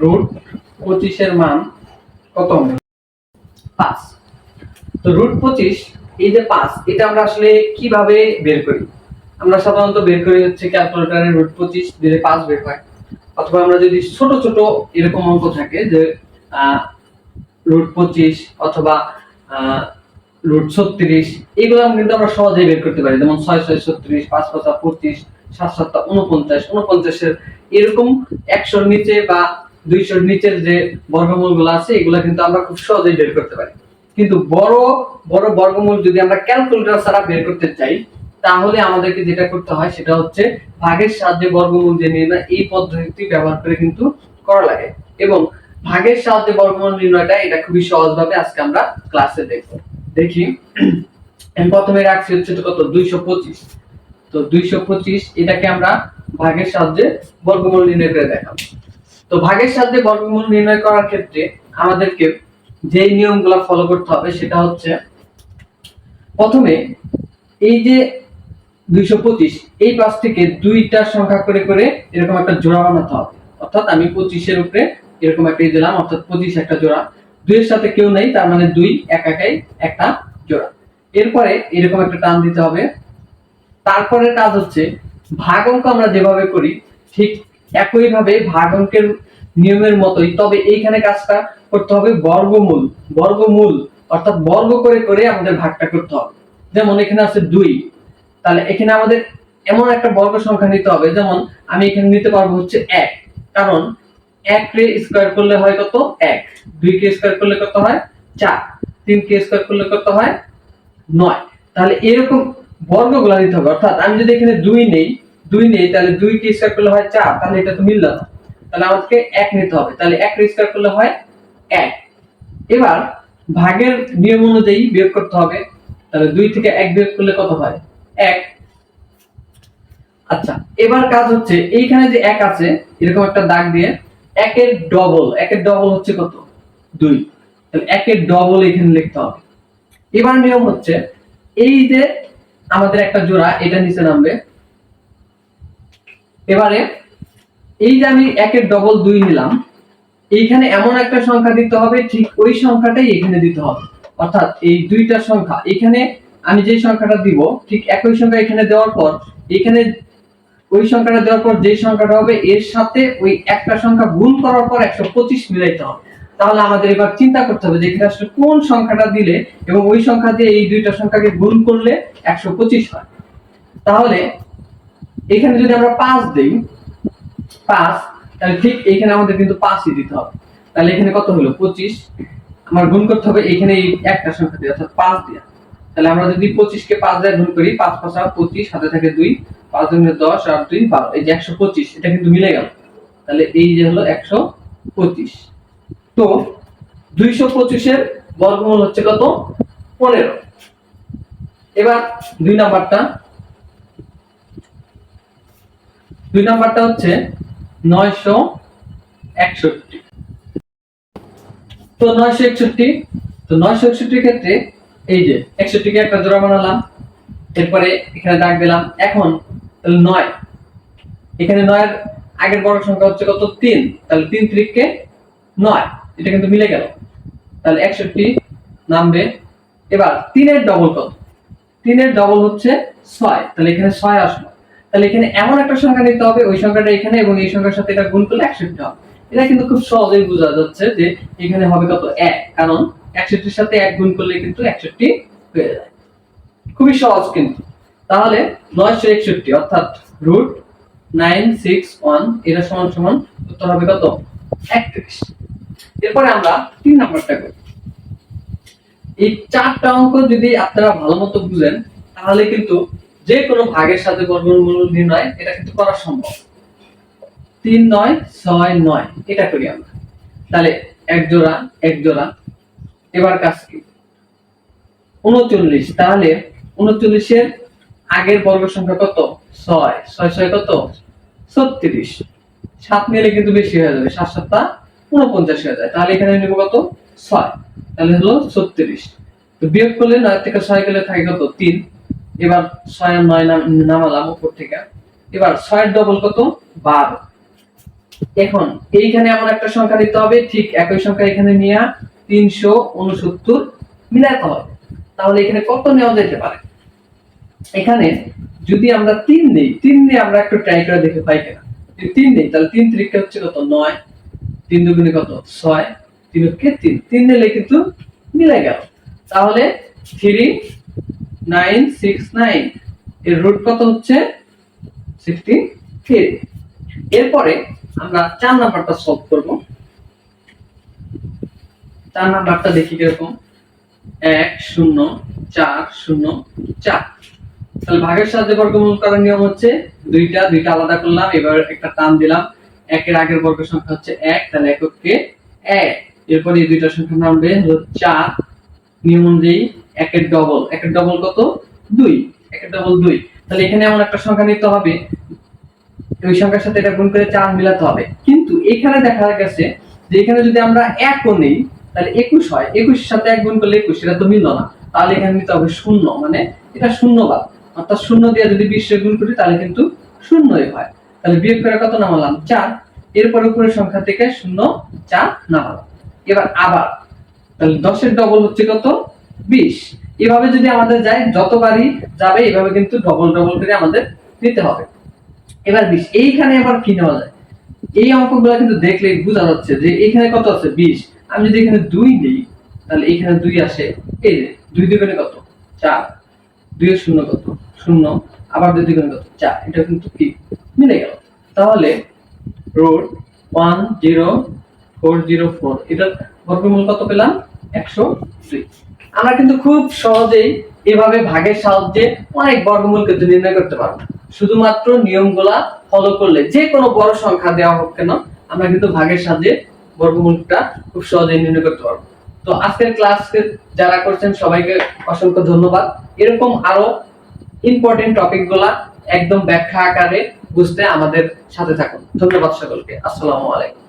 Root পঁচিশের মান কত? পাঁচ। তো রুট পঁচিশ, এই যে পাঁচ, এটা আমরা আসলে কীভাবে বের করি? আমরা সাধারণত বের করি হচ্ছে ক্যালকুলেটারে রুট পঁচিশ দিলে পাঁচ বের হয়। অথবা আমরা যদি ছোট ছোট এরকম অঙ্ক থাকে যে রুট পঁচিশ অথবা রুট ছত্রিশ, এগুলো কিন্তু আমরা সহজেই বের করতে পারি। যেমন ছয় ছয়, ছত্রিশ, পাঁচ, পাঁচা পঁচিশ, সাত, সাতটা, উনপঞ্চাশ, উনপঞ্চাশের এরকম একশোর নিচে বা দুইশোর নিচের যে আছে, এগুলো কিন্তু আমরা খুব সহজেই বের করতে পারি। কিন্তু বড় বড় বর্গমূল যদি আমরা ছাড়া বের করতে চাই, তাহলে আমাদেরকে যেটা করতে হয়, সেটা হচ্ছে ভাগের সাহায্যে বর্গমূল যে নির্ণয়, এই পদ্ধতি ব্যবহার করে কিন্তু করা লাগে। এবং ভাগের সাহায্যে বর্গমূল নির্ণয়টা, এটা খুবই সহজভাবে আজকে আমরা ক্লাসে দেখব। দেখি প্রথমে রাখছি হচ্ছে কত? দুইশো পঁচিশ। তো দুইশো পঁচিশ, এটাকে আমরা ভাগের সাহায্যে বর্গমূল নির্ণয় করে দেখাবো। তো ভাগের সাহায্যে বর্গমূল নির্ণয় করার ক্ষেত্রে আমাদেরকে যেই নিয়মগুলো ফলো করতে হবে সেটা হচ্ছে, প্রথমে এই যে দুইশো পঁচিশ, এই পাশ থেকে দুইটা সংখ্যা করে করে এরকম একটা জোড়া বানাতে হবে। অর্থাৎ আমি পঁচিশের উপরে এরকম একটা দিলাম, অর্থাৎ পঁচিশ একটা জোড়া। দুইয়ের সাথে কেউ নেই, তার মানে দুই, এক একাই একটা জোড়া। এরপরে এরকম একটা টান দিতে হবে। তারপরে কাজ হচ্ছে, ভাগ অঙ্ক আমরা যেভাবে করি, ঠিক একইভাবে ভাগ অঙ্কের নিয়মের মতোই, তবে এইখানে কাজটা করতে হবে বর্গমূল বর্গমূল, অর্থাৎ বর্গ করে করে আমাদের ভাগটা করতে হবে। যেমন এখানে আছে দুই, তাহলে এখানে আমাদের এমন একটা বর্গ সংখ্যা নিতে হবে, যেমন আমি এখানে নিতে পারব হচ্ছে এক, কারণ এক কে স্কোয়ার করলে হয় কত? এক দুই কে স্কোয়ার করলে কত হয়? চার তিন কে স্কোয়ার করলে কত হয়? নয়, তাহলে এরকম বর্গগুলা নিতে হবে। অর্থাৎ আমি যদি এখানে দুই নেই দুই নেই, তাহলে দুই স্কোয়ার করলে হয় চার, তাহলে এটা তো মিলল না। তাহলে আমাদেরকে এক নিতে হবে, তাহলে এক স্কোয়ার করলে হয় এক। এবার ভাগের নিয়ম অনুযায়ী বিয়োগ করতে হবে, তাহলে দুই থেকে এক বিয়োগ করলে কত হয়? এক। আচ্ছা এবার কাজ হচ্ছে, এইখানে যে এক আছে, এরকম একটা দাগ দিয়ে একের ডবল একের ডবল হচ্ছে কত? দুই। তাহলে একের ডবল এখানে লিখতে হবে। এবার নিয়ম হচ্ছে, এই যে আমাদের একটা জোড়া, এটা নিচে নামবে এবারে এই যে আমি একের ডবল দুই নিলাম, এইখানে এমন একটা সংখ্যা দিতে হবে, ঠিক ওই সংখ্যাটাই এখানে দিতে হবে। অর্থাৎ এই দুইটা সংখ্যা, এখানে আমি যে সংখ্যাটা দিব, ঠিক একই সংখ্যা এখানে দেওয়ার পর, এখানে ওই সংখ্যাটা দেওয়ার পর যে সংখ্যাটা হবে, এর সাথে ওই একটা সংখ্যা গুণ করার পর একশো পঁচিশ মিলাইতে হবে। তাহলে আমাদের এবার চিন্তা করতে হবে যে এখানে আসলে কোন সংখ্যাটা দিলে এবং ওই সংখ্যা দিয়ে এই দুইটা সংখ্যাকে গুণ করলে একশো পঁচিশ হয়। তাহলে এখানে যদি আমরা পাঁচ দিই, পাঁচ, তাহলে ঠিক এখানে আমাদের কিন্তু পাঁচই দিতে হবে। তাহলে এখানে কত হলো? পঁচিশ। আমার গুণ করতে হবে এখানে একটা সংখ্যা দিয়ে, অর্থাৎ পাঁচ দিয়ে। তাহলে আমরা যদি পঁচিশকে পাঁচ দিয়ে গুণ করি, পাঁচ পাঁচা পঁচিশ হাতে থাকে দুই, পাঁচ দুই দশ আর দুই বারো। এই যে একশো পঁচিশ, এটা কিন্তু মিলে গেল। তাহলে এই যে হলো একশো পঁচিশ। তো দুইশো পঁচিশের বর্গমূল হচ্ছে কত? পনেরো। এবার দুই নাম্বারটা দুই নাম্বারটা হচ্ছে নয়শো একষট্টি। তো নয়শো একষট্টি, তো নয়শো একষট্টির ক্ষেত্রে এই যে একষট্টিকে একটা জোড়া বানালাম, এরপরে এখানে দাগ দিলাম, এখন নয়। এখানে নয়ের আগের বড় সংখ্যা হচ্ছে কত? তিন। তাহলে তিন ত্রিককে নয়। এটা কিন্তু মিলে গেল। তাহলে একষট্টি নামবে। এবার তিনের ডবল কত? তিনের ডবল হচ্ছে ছয়। তাহলে এখানে ছয় আসলো। তাহলে এখানে এমন একটা সংখ্যা নিতে হবে, ওই সংখ্যাটা এখানে এবং এই সংখ্যার সাথে এটা গুণ করলে একষট্টি হবে। এটা কিন্তু খুব সহজেই বোঝা যাচ্ছে যে এখানে হবে কত এক, কারণ একষট্টির সাথে এক গুণ করলে কিন্তু একষট্টি হয়ে যায়। খুবই সহজ কিন্তু। তাহলে নয়শো একষট্টি, অর্থাৎ রুট নাইন সিক্স ওয়ান এটা সমান সমান উত্তর হবে কত? একত্রিশ। এরপরে আমরা তিন নাম্বারটা করি। এই চারটা অঙ্ক যদি আপনারা ভালো মতো বুঝেন, তাহলে কিন্তু যে কোনো ভাগের সাথে বর্গমূল নির্ণয় এটা কিন্তু করা সম্ভব। তিন নয়, ছয় নয়, এটা করি আমরা। তাহলে এক জোড়া এক জোড়া। এবার কাজ কি? উনচল্লিশ। তাহলে উনচল্লিশের আগের বর্গ সংখ্যা কত? ছয়। ছয় ছয় কত? ছত্রিশ। সাত নিলে কিন্তু বেশি হয়ে যাবে। সাত সাতটা উনপঞ্চাশ হয়ে যায়। তাহলে এখানে নেব কত? ছয়। তাহলে হলো ছত্রিশ। তো বিয়োগ করলে নয় থেকে ছয় গেলে থাকে কত? তিন। এবার ছয় নয় নাম- নামালাম উপর থেকে। এবার ছয়ের ডবল কত? বারো। এখন এইখানে এমন একটা সংখ্যা নিতে হবে, ঠিক একই সংখ্যা এখানে নিয়ে তিনশো উনসত্তর মিলাতে হবে। তাহলে এখানে কত নেওয়া যেতে পারে? এখানে যদি আমরা তিন নেই, তিন নিয়ে আমরা একটু ট্রাই করে দেখে পাই কিনা। তিন নেই, তাহলে তিন ত্রিকে হচ্ছে কত? নয়। তিন দুগুণে কত? ছয়। তিন কে তিন। তিন নিলে কিন্তু মিলে গেল। তাহলে থ্রি নাইন সিক্স নাইন। এর রুট কত হচ্ছে? সিক্সটি থ্রি এরপরে আমরা চার নাম্বারটা সলভ করব। চার নাম্বারটা দেখি কীরকম। এক, শূন্য, চার শূন্য, চার। তাহলে ভাগের সাহায্যে বর্গমূল করার নিয়ম হচ্ছে দুইটা দুইটা আলাদা করলাম, এবার একটা টান দিলাম। একের আগের বর্গ সংখ্যা হচ্ছে এক, তাহলে এককে এক। এরপর এই দুইটা সংখ্যা নামবে হলো চার। নিয়ম অনুযায়ী একের ডবল একের ডবল কত? দুই, একের ডবল দুই। তাহলে এখানে এমন একটা সংখ্যা নিতে হবে, ওই সংখ্যার সাথে এটা গুণ করে চার মিলাতে হবে। কিন্তু এখানে দেখা গেছে যে এখানে যদি আমরা একও নেই, তাহলে একুশ হয়। একুশের সাথে এক গুণ করলে একুশ এটা তো মিলল না। তাহলে এখানে নিতে হবে শূন্য মানে এটা শূন্যবাদ অর্থাৎ শূন্য দিয়ে যদি বিশ্বে গুণ করি, তাহলে কিন্তু শূন্যই হয়। তাহলে বিয়োগ করে কত নামালাম? চার। এরপর উপরের সংখ্যা থেকে শূন্য, চার নামালাম। এবার আবার, তাহলে দশের ডবল হচ্ছে কত? বিশ। এভাবে যদি আমাদের যায়, যতবারই যাবে, এভাবে কিন্তু ডবল ডবল করে আমাদের নিতে হবে। এবার বিশ, এইখানে আবার কি নেওয়া যায়? এই অঙ্কগুলো কিন্তু দেখলে বোঝা যাচ্ছে যে এখানে কত আছে? বিশ। আমি যদি এখানে দুই দিই, তাহলে এখানে দুই আসে, এই যে দুই দুগুণে কত? চার। দুই শূন্য কত? শূন্য। আবার দুই দুগুণে কত? চার। এটা কিন্তু কি? মিলে গেল। তাহলে root one zero four zero four, এটার বর্গমূল কত পেলাম? একশো দুই আমরা কিন্তু খুব সহজেই এভাবে ভাগের সাহায্যে অনেক বর্গমূল কিন্তু নির্ণয় করতে পারব। শুধুমাত্র নিয়মগুলা ফলো করলে যে কোনো বড় সংখ্যা দেওয়া হোক কেন, আমরা কিন্তু ভাগের সাহায্যে বর্গমূলটা খুব সহজেই নির্ণয় করতে পারব। তো আজকের ক্লাস যারা করছেন, সবাইকে অসংখ্য ধন্যবাদ। এরকম আরও ইম্পর্টেন্ট টপিকগুলা একদম ব্যাখ্যা আকারে বুঝতে আমাদের সাথে থাকুন। ধন্যবাদ সকলকে। আসসালামু আলাইকুম।